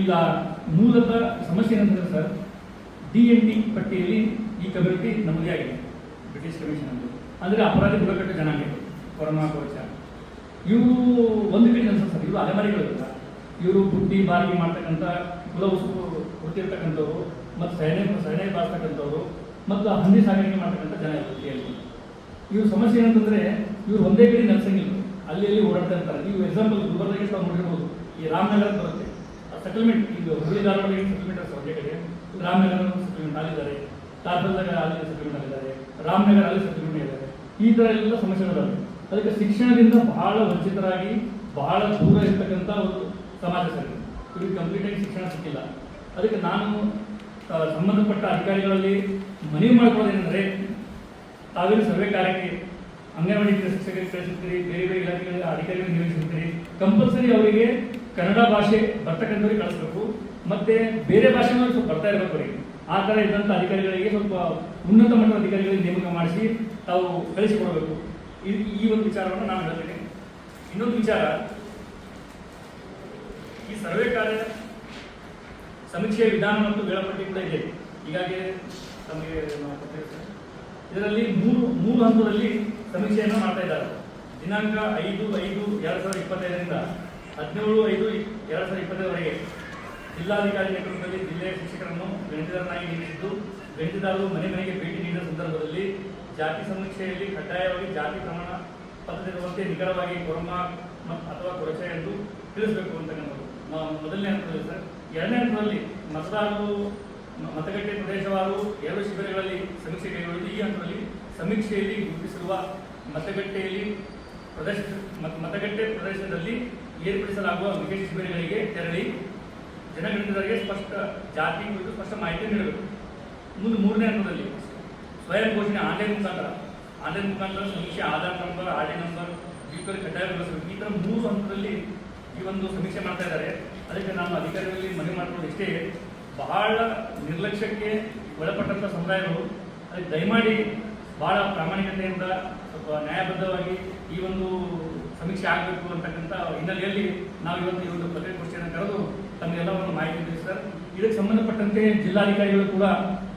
ಇಲ್ಲ ಮೂಲದ ಸಮಸ್ಯೆ ಏನಂತಂದ್ರೆ ಸರ್ ಡಿ ಎನ್ ಡಿ ಪಟ್ಟಿಯಲ್ಲಿ ಈ ಕಮ್ಯುನಿಟಿ ನಮಗೆ ಆಗಿದೆ ಬ್ರಿಟಿಷ್ ಕಮಿಷನ್ ಅಂತ ಅಂದರೆ ಅಪರಾಧಿ ಬುಡಕಟ್ಟು ಆಗಿದೆ ಕೊರೋನಾ ಕವಚ ಇವರು ಒಂದು ಕಡೆ ಅನ್ಸುತ್ತೆ ಸರ್ ಇವರು ಅಲೆಮಾರಿಗಳು ಇಲ್ಲ ಇವರು ಬುದ್ಧಿ ಬಾರಿಗೆ ಮಾಡ್ತಕ್ಕಂಥ ಕುಲ ಉಸುಕು ಕೊಡ್ತಿರ್ತಕ್ಕಂಥವ್ರು ಮತ್ತು ಸೈನ್ಯ ಸೈನ್ಯ ಬಾಳ್ತಕ್ಕಂಥವ್ರು ಮತ್ತು ಹಂದಿ ಸಾಗಾಣಿಕೆ ಮಾಡ್ತಕ್ಕಂಥ ಜನ ಇಲ್ಲಿ ಇವ್ರ ಸಮಸ್ಯೆ ಏನಂತಂದ್ರೆ, ಇವರು ಒಂದೇ ಕಡೆ ನೆಲೆಸಂಗಿಲ್ಲ. ಅಲ್ಲಿ ಅಲ್ಲಿ ಓಡಾಡ್ತಾ ಇರ್ತಾರೆ. ನೀವು ಎಕ್ಸಾಂಪಲ್ ಗುಲ್ಬರ್ದಾಗೆ ತಾವು ನೋಡಿರ್ಬೋದು, ಈ ರಾಮನಗರ ಬರುತ್ತೆ. ಸೆಟಲ್ಮೆಂಟ್ ಇದು ಹುಬ್ಬಳ್ಳಿ ಧಾರವಾಡ ಸೆಟಲ್ಮೆಂಟ್ ಒಂದೇ ಕಡೆ ರಾಮನಗರ ಸೆಟಲ್ಮೆಂಟ್ ಆಗಿದ್ದಾರೆ ಕಾರ್ಕಳದಾಗ ಅಲ್ಲಿ ಸೆಟಲ್ಮೆಂಟ್ ಆಗಿದ್ದಾರೆ ರಾಮನಗರ ಅಲ್ಲಿ ಸೆಟಲ್ಮೆಂಟ್ ಇದ್ದಾರೆ ಈ ಥರ ಎಲ್ಲ ಸಮಸ್ಯೆಗಳಿವೆ ಅದಕ್ಕೆ ಶಿಕ್ಷಣದಿಂದ ಬಹಳ ವಂಚಿತರಾಗಿ ಬಹಳ ದೂರ ಇರ್ತಕ್ಕಂಥ ಒಂದು ಸಮಾಜ ಸರಿ. ಇದು. ಇವ್ರಿಗೆ ಕಂಪ್ಲೀಟ್ ಆಗಿ ಶಿಕ್ಷಣ ಸಿಕ್ಕಿಲ್ಲ. ಅದಕ್ಕೆ ನಾನು ಸಂಬಂಧಪಟ್ಟ ಅಧಿಕಾರಿಗಳಲ್ಲಿ ಮನವಿ ಮಾಡ್ಕೊಳ್ಳೋದೇನೆಂದರೆ, ತಾವೇನು ಸರ್ವೆ ಕಾರ್ಯಕ್ಕೆ ಅಂಗನವಾಡಿ ಶಿಕ್ಷಕರಿಗೆ ಕಳಿಸುತ್ತೀರಿ, ಬೇರೆ ಬೇರೆ ಇಲಾಖೆಗಳಲ್ಲಿ ಅಧಿಕಾರಿಗಳಿಗೆ ನಿರ್ವಹಿಸುತ್ತೀರಿ ಕಂಪಲ್ಸರಿ ಅವರಿಗೆ ಕನ್ನಡ ಭಾಷೆ ಬರ್ತಕ್ಕಂಥವ್ರಿಗೆ ಕಳಿಸ್ಬೇಕು. ಮತ್ತೆ ಬೇರೆ ಭಾಷೆನೂ ಸ್ವಲ್ಪ ಬರ್ತಾ ಇರಬೇಕು ಅವರಿಗೆ. ಆ ಥರ ಇದ್ದಂಥ ಅಧಿಕಾರಿಗಳಿಗೆ ಸ್ವಲ್ಪ ಉನ್ನತ ಮಟ್ಟದ ಅಧಿಕಾರಿಗಳಿಗೆ ನೇಮಕ ಮಾಡಿಸಿ ತಾವು ಕಳಿಸಿಕೊಡಬೇಕು. ಈ ಈ ಒಂದು ವಿಚಾರವನ್ನು ನಾನು ಹೇಳ್ತೇನೆ. ಇನ್ನೊಂದು ವಿಚಾರ. ಈ ಸರ್ವೆ ಕಾರ್ಯ ಸಮೀಕ್ಷೆಯ ವಿಧಾನ ಮತ್ತು ವೇಳಾಪಟ್ಟಿ ಕೂಡ ಇದೆ. ಹೀಗಾಗಿ ತಮಗೆ. ಇದರಲ್ಲಿ ಮೂರು ಮೂರು ಹಂತದಲ್ಲಿ ಸಮೀಕ್ಷೆಯನ್ನು ಮಾಡ್ತಾ ಇದ್ದಾರೆ. ದಿನಾಂಕ ಐದು ಐದು ಎರಡು ಸಾವಿರದ ಇಪ್ಪತ್ತೈದರಿಂದ ಹದಿನೇಳು, ಐದು ಎರಡು ಸಾವಿರದ ಇಪ್ಪತ್ತೈದರವರೆಗೆ ಜಿಲ್ಲಾಧಿಕಾರಿ ನೇತೃತ್ವದಲ್ಲಿ ಜಿಲ್ಲೆಯ ಶಿಕ್ಷಕರನ್ನು ಗಣಿತದಾರನಾಗಿ ನೇಮಿಸಿದ್ದು ಗಣಿತದಾರರು ಮನೆ ಮನೆಗೆ ಭೇಟಿ ನೀಡಿದ ಸಂದರ್ಭದಲ್ಲಿ ಜಾತಿ ಸಮೀಕ್ಷೆಯಲ್ಲಿ ಕಡ್ಡಾಯವಾಗಿ ಜಾತಿ ಪ್ರಮಾಣ ಪತ್ರವಿರುವಂತೆ ನಿಖರವಾಗಿ ಕೊರಮ ಅಥವಾ ಕೊರಚ ಎಂದು ತಿಳಿಸಬೇಕು ಅಂತಕ್ಕಂಥದ್ದು ಮೊದಲನೇ ಹಂತದಲ್ಲಿ ಸರ್. ಎರಡನೇ ಹಂತದಲ್ಲಿ ಮತದಾರರು ಮತಗಟ್ಟೆ ಪ್ರದೇಶವಾರು ಎರಡು ಶಿಬಿರಗಳಲ್ಲಿ ಸಮೀಕ್ಷೆ ಕೈಗೊಳ್ಳುವುದು. ಈ ಹಂತದಲ್ಲಿ ಸಮೀಕ್ಷೆಯಲ್ಲಿ ಗುರುತಿಸಿರುವ ಮತಗಟ್ಟೆಯಲ್ಲಿ ಪ್ರದೇಶ, ಮತ್- ಮತಗಟ್ಟೆ ಪ್ರದೇಶದಲ್ಲಿ ಏರ್ಪಡಿಸಲಾಗುವ ವಿಶೇಷ ಶಿಬಿರಗಳಿಗೆ ತೆರಳಿ ಜನಗಣತಿದಾರರಿಗೆ ಸ್ಪಷ್ಟ ಜಾತಿ ಕುರಿತು ಸ್ಪಷ್ಟ ಮಾಹಿತಿ ನೀಡಬೇಕು. ಮುಂದೆ ಮೂರನೇ ಹಂತದಲ್ಲಿ ಸ್ವಯಂ ಘೋಷಣೆ ಆನ್ಲೈನ್ ಮುಖಾಂತರ. ಆನ್ಲೈನ್ ಮುಖಾಂತರ ಸಮೀಕ್ಷೆ, Aadhaar number R D number vehicle ಕಡ್ಡಾಯಗೊಳಿಸಬೇಕು ಈ ಥರ ಮೂರು ಹಂತದಲ್ಲಿ ಈ ಒಂದು ಸಮೀಕ್ಷೆ ಮಾಡ್ತಾ ಇದ್ದಾರೆ. ಅದಕ್ಕೆ ನಾನು ಅಧಿಕಾರಿಗಳಲ್ಲಿ ಮನವಿ ಮಾಡ್ಕೊಂಡು ಇಷ್ಟೇ. ಬಹಳ ನಿರ್ಲಕ್ಷ್ಯಕ್ಕೆ ಒಳಪಟ್ಟಂಥ ಸಮುದಾಯಗಳು. ಅದಕ್ಕೆ ದಯಮಾಡಿ ಭಾಳ ಪ್ರಾಮಾಣಿಕತೆಯಿಂದ ಸ್ವಲ್ಪ ನ್ಯಾಯಬದ್ಧವಾಗಿ ಈ ಒಂದು ಸಮೀಕ್ಷೆ ಆಗಬೇಕು ಅಂತಕ್ಕಂಥ ಹಿನ್ನೆಲೆಯಲ್ಲಿ ನಾವು ಇವತ್ತು ಈ ಒಂದು ಪತ್ರಿಕಾಗೋಷ್ಠಿಯನ್ನು ಕರೆದು ತಮಗೆಲ್ಲವನ್ನು ಮಾಹಿತಿ ನೀಡಿದ್ದೀವಿ ಸರ್ ಇದಕ್ಕೆ ಸಂಬಂಧಪಟ್ಟಂತೆ ಜಿಲ್ಲಾಧಿಕಾರಿಗಳು ಕೂಡ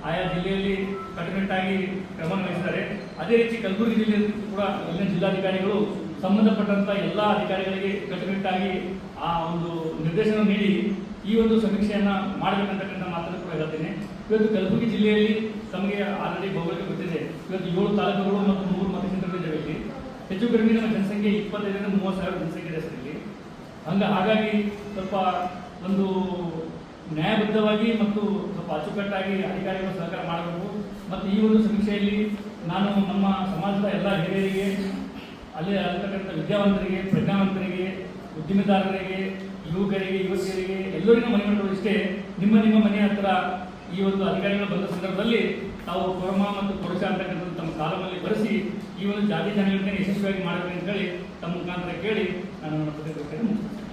ಆಯಾ ಜಿಲ್ಲೆಯಲ್ಲಿ ಕಟ್ಟುನಿಟ್ಟಾಗಿ ಕ್ರಮ ವಹಿಸಿದ್ದಾರೆ. ಅದೇ ರೀತಿ ಕಲಬುರಗಿ ಜಿಲ್ಲೆಯಲ್ಲಿ ಕೂಡ ಇಲ್ಲಿನ ಜಿಲ್ಲಾಧಿಕಾರಿಗಳು ಸಂಬಂಧಪಟ್ಟಂಥ ಎಲ್ಲ ಅಧಿಕಾರಿಗಳಿಗೆ ಕಟ್ಟುನಿಟ್ಟಾಗಿ ಆ ಒಂದು ನಿರ್ದೇಶನ ನೀಡಿ ಈ ಒಂದು ಸಮೀಕ್ಷೆಯನ್ನು ಮಾಡಬೇಕಂತಕ್ಕಂಥ ಮಾತನ್ನು ಕೂಡ ಹೇಳ್ತೇನೆ. ಇವತ್ತು ಕಲಬುರಗಿ ಜಿಲ್ಲೆಯಲ್ಲಿ ತಮಗೆ ಆಲ್ರೆಡಿ ಭೌಗೋಳಿಕ ಗೊತ್ತಿದೆ. ಇವತ್ತು ಏಳು ತಾಲೂಕುಗಳು ಮತ್ತು ಹೆಚ್ಚು ಕಡಿಮೆ ನಮ್ಮ ಜನಸಂಖ್ಯೆ ಇಪ್ಪತ್ತೈದರಿಂದ ಮೂವತ್ತು ಸಾವಿರ ಜನಸಂಖ್ಯೆ ಇದೆ ಸರ್ ಇಲ್ಲಿ. ಹಂಗ, ಹಾಗಾಗಿ ಸ್ವಲ್ಪ ಒಂದು ನ್ಯಾಯಬದ್ಧವಾಗಿ ಮತ್ತು ಸ್ವಲ್ಪ ಅಚ್ಚುಕಟ್ಟಾಗಿ ಅಧಿಕಾರಿಗಳು ಸಹಕಾರ ಮಾಡಬೇಕು. ಮತ್ತು ಈ ಒಂದು ಸಮೀಕ್ಷೆಯಲ್ಲಿ ನಾನು ನಮ್ಮ ಸಮಾಜದ ಎಲ್ಲ ಹಿರಿಯರಿಗೆ, ಅಲ್ಲಿ ಅಲ್ಲಿರ್ತಕ್ಕಂಥ ವಿದ್ಯಾವಂತರಿಗೆ, ಪ್ರಜ್ಞಾವಂತರಿಗೆ, ಉದ್ದಿಮೆದಾರರಿಗೆ, ಯುವಕರಿಗೆ, ಯುವತಿಯರಿಗೆ, ಎಲ್ಲರಿಗೂ ಮನೆ ಮಾಡುವುದು ಇಷ್ಟೇ. ನಿಮ್ಮ ನಿಮ್ಮ ಮನೆ ಹತ್ರ ಈ ಒಂದು ಅಧಿಕಾರಿಗಳು ಬಂದ ಸಂದರ್ಭದಲ್ಲಿ ತಾವು ಕೊರಮ ಮತ್ತು ಕೊರಚ ಅಂತಕ್ಕಂಥದ್ದು ತಮ್ಮ ಕಾಲಮಲ್ಲಿ ಬರೆಸಿ ಈ ಒಂದು ಜಾತಿ ಜನಗಳನ್ನ ಯಶಸ್ವಿಯಾಗಿ ಮಾಡಬೇಕು ಅಂತ ಹೇಳಿ ತಮ್ಮ ಮುಖಾಂತರ ಕೇಳಿ ನಾನು ನನ್ನ ಪ್ರತಿಕ್ರಿಯೆ ಮುಗಿಸ್ತೇನೆ.